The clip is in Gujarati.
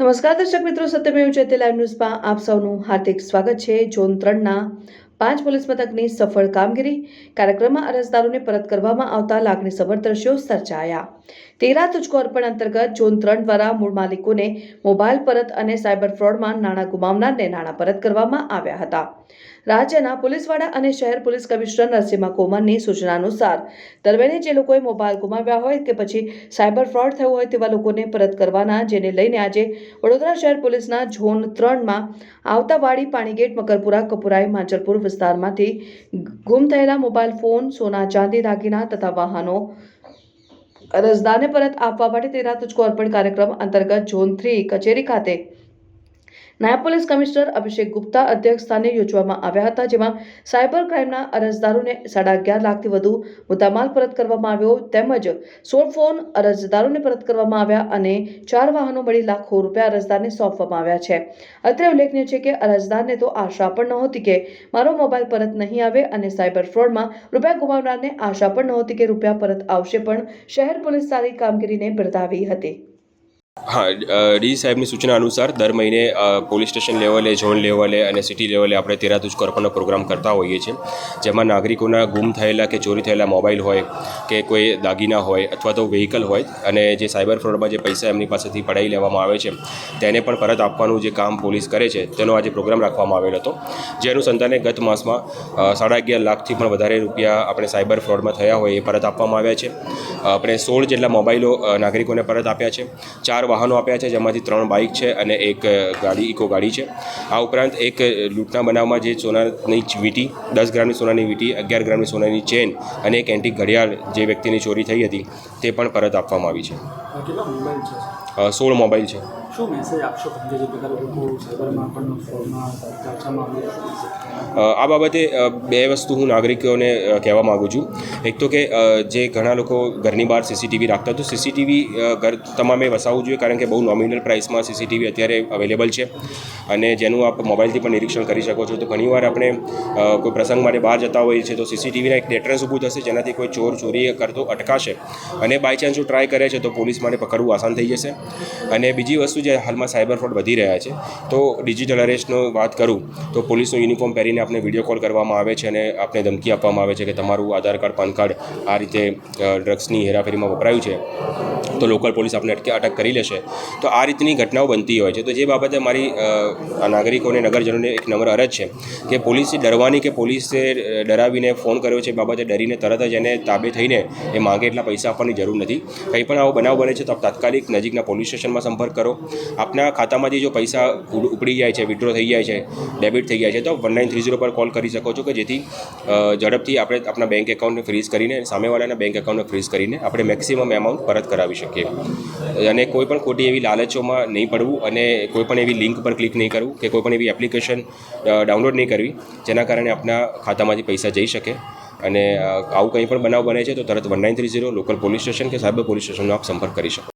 નમસ્કાર દર્શક મિત્રો સત્યમેવ જયતે લાઈવ ન્યૂઝમાં આપ સૌનું હાર્દિક સ્વાગત છે. ઝોન ત્રણના પાંચ પોલીસ મથકની સફળ કામગીરી કાર્યક્રમમાં અરજદારોને પરત કરવામાં આવતા લાગણીસભર દ્રશ્યો સર્જાયા. તેરા તુજકો અર્પણ અંતર્ગત ઝોન ત્રણ દ્વારા મૂળ માલિકોને મોબાઈલ પરત અને સાયબર ફ્રોડમાં નાણાં ગુમાવનારને નાણાં પરત કરવામાં આવ્યા હતા. રાજ્યના પોલીસ અને શહેર પોલીસ કમિશનર નરસિંહા કોમરની સૂચના અનુસાર, દરમિયાન જે લોકોએ મોબાઈલ ગુમાવ્યા હોય કે પછી સાયબર ફ્રોડ થયું હોય તેવા લોકોને પરત કરવાના, જેને લઈને આજે વડોદરા શહેર પોલીસના ઝોન ત્રણમાં આવતા વાડી, પાણીગેટ, મકરપુરા, કપુરાઈ માંજલપુર વિસ્તારમાંથી ગુમ થયેલા મોબાઈલ ફોન, સોના ચાંદી, દાગીના તથા વાહનો અરજદારને પરત આપવા માટે તેરા તુચકો અર્પણ કાર્યક્રમ અંતર્ગત ઝોન થ્રી કચેરી ખાતે નાયબ પોલીસ કમિશનર અભિષેક ગુપ્તા અધ્યક્ષ સ્થાને યોજવામાં આવ્યા હતા, જેમાં સાયબર ક્રાઇમના અરજદારોને સાડા અગિયાર લાખથી વધુ મુદ્દામાલ પરત કરવામાં આવ્યો, તેમજ સોળ ફોન અરજદારોને પરત કરવામાં આવ્યા અને ચાર વાહનો મળી લાખો રૂપિયા અરજદારને સોંપવામાં આવ્યા છે. અત્રે ઉલ્લેખનીય છે કે અરજદારને તો આશા પણ નહોતી કે મારો મોબાઈલ પરત નહીં આવે અને સાયબર ફ્રોડમાં રૂપિયા ગુમાવનારને આશા પણ નહોતી કે રૂપિયા પરત આવશે, પણ શહેર પોલીસ સારી કામગીરીને બિરદાવી હતી. હા ડી સાહેબની સૂચના અનુસાર દર મહિને પોલીસ સ્ટેશન લેવલે, ઝોન લેવલે અને સિટી લેવલે આપણે તેરાતુજ તુજકો અર્પણનો પ્રોગ્રામ કરતા હોઈએ છીએ. જેમાં નાગરિકોના ગુમ થયેલા કે ચોરી થયેલા મોબાઈલ હોય કે કોઈ દાગીના હોય અથવા તો વ્હીકલ હોય અને જે સાયબર ફ્રોડમાં જે પૈસા એમની પાસેથી પડાવી લેવામાં આવે છે, તેને પણ પરત આપવાનું જે કામ પોલીસ કરે છે, તેનો આજે પ્રોગ્રામ રાખવામાં આવેલો હતો. જે અનુસંધાને ગત માસમાં સાડા અગિયાર લાખથી પણ વધારે રૂપિયા આપણે સાયબર ફ્રોડમાં થયા હોય એ પરત આપવામાં આવ્યા છે. આપણે સોળ જેટલા મોબાઈલો નાગરિકોને પરત આપ્યા છે. ચાર વાહનો આપ્યા છે, જેમાંથી ત્રણ બાઇક છે અને એક ગાડી, ઇકો ગાડી છે. આ ઉપરાંત એક લૂંટના બનાવમાં જે સોનાની વીટી, દસ ગ્રામની સોનાની વીંટી, અગિયાર ગ્રામની સોનાની ચેન અને એક એન્ટિક ઘડિયાળ જે વ્યક્તિની ચોરી થઈ હતી, તે પણ પરત આપવામાં આવી છે. કેટલા મોબાઈલ છે? સોળ મોબાઈલ છે. શું મેસેજ આપશો કે જે પ્રકારે લોકો સાયબરમાં પણ ફોનમાં ચર્ચામાં આ બાબતે બે વસ્તુ હું નાગરિકોને કહેવા માગું છું. એક તો કે જે ઘણા લોકો ઘરની બહાર સીસીટીવી રાખતા તો સીસીટીવી ઘર તમામે વસાવવું જોઈએ કારણ કે બહુ નોમિનલ પ્રાઇસમાં સીસીટીવી અત્યારે અવેલેબલ છે. અને જેનું આપ મોબાઈલથી પણ નિરીક્ષણ કરી શકો છો. તો ઘણીવાર આપણે કોઈ પ્રસંગ માટે બહાર જતા હોઈએ છીએ તો સીસીટીવીના એક ડેટરન્સ ઊભું થશે જેનાથી કોઈ ચોર ચોરી કરતો અટકાશે. અને બાય ચાન્સ જો ટ્રાય કરે છે તો પોલીસ માટે પકડવું આસાન થઈ જશે. અને બીજી વસ્તુ જે હાલમાં સાયબર ફ્રોડ વધી રહ્યા છે, તો ડિજિટલ અરેસ્ટનો વાત કરું, તો પોલીસનો યુનિફોર્મ પહેરીને આપણે વીડિયો કોલ કરવામાં આવે છે અને આપણે ધમકી આપવામાં આવે છે કે તમારું આધાર કાર્ડ, પાન કાર્ડ આ રીતે ડ્રગ્સની હેરાફેરીમાં વપરાયું છે, તો લોકલ પોલીસ આપણે અટકે, અટક કરી લેશે. તો આ રીતની ઘટનાઓ બનતી હોય છે. તો જે બાબતે મારી નાગરિકોને નગરજનોને એક નંબર અરજ છે કે પોલીસે ડરવાની કે પોલીસે ડરાવીને ફોન કર્યો છે બાબતે ડરીને તરત જ એને તાબે થઈને એ માગે એટલા પૈસા આપવાની જરૂર નથી. કંઈ પણ આવો બનાવ બને છે તો આપ તાત્કાલિક નજીકના પોલીસ સ્ટેશનમાં સંપર્ક કરો. આપના ખાતામાંથી જો પૈસા ઉપડી જાય છે વિડ્રો થઈ જાય છે ડેબિટ થઈ જાય છે, તો વન નાઇન થ્રી ઝીરો પર કોલ કરી શકો છો કે જેથી ઝડપથી આપણે આપણા બેંક એકાઉન્ટને ફ્રીઝ કરીને, સામેવાળાના બેંક એકાઉન્ટને ફ્રીઝ કરીને આપણે મેક્સિમમ એમાઉન્ટ પરત કરાવી શકીએ. અને કોઈ પણ ખોટી એવી લાલચોમાં નહીં પડવું અને કોઈ પણ એવી લિંક પર ક્લિક નહીં કરવું કે કોઈ પણ એવી એપ્લિકેશન ડાઉનલોડ નહીં કરવી, જેના કારણે આપણા ખાતામાંથી પૈસા જઈ શકે. અને આવું કંઈ પણ બનાવ બને છે તો તરત one nine three zero local police station કે સાયબર પોલીસ સ્ટેશનનો આપ સંપર્ક કરી શકો.